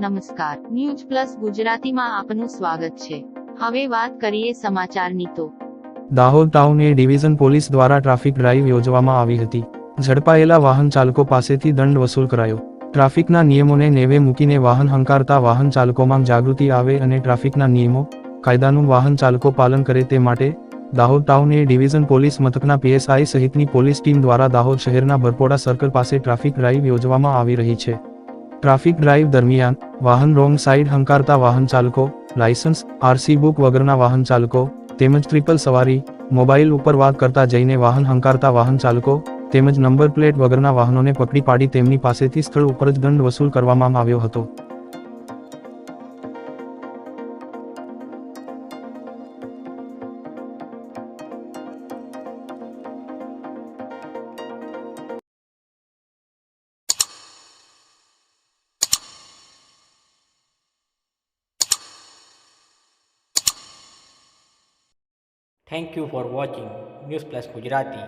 નમસ્કાર. News plus ગુજરાતીમાં આપનું સ્વાગત છે. હવે વાત કરીએ સમાચારની તો. Dahod town A division police દ્વારા ટ્રાફિક ડ્રાઈવ યોજવામાં આવી હતી. ઝડપાયેલા વાહન ચાલકો પાસેથી દંડ વસૂલ કરાયો. ટ્રાફિકના નિયમોને નેવે મૂકીને વાહન હંકારતા વાહન ચાલકોમાં જાગૃતિ આવે અને ટ્રાફિકના નિયમો, કાયદાનું વાહન ચાલકો પાલન કરે તે માટે, Dahod town A division police મથકના પીએસઆઈ સહિતની પોલીસ ટીમ દ્વારા દાહોદ શહેરના બરપોડા સર્કલ પાસે ટ્રાફિક ડ્રાઈવ યોજવામાં આવી રહી છે. ટ્રાફિક ડ્રાઈવ દરમિયાન વાહન રોંગ સાઇડ હંકારતા વાહન ચાલકો લાયસન્સ આરસી બુક વગરના વાહન ચાલકો, તેમજ ટ્રિપલ સવારી, મોબાઈલ ઉપર વાત કરતા જઈને વાહન હંકારતા વાહન ચાલકો, તેમજ નંબર પ્લેટ વગરના વાહનોને પકડી પાડી તેમની પાસેથી સ્થળ ઉપર જ દંડ વસૂલ કરવામાં આવ્યો હતો. thank you for watching news plus Gujarati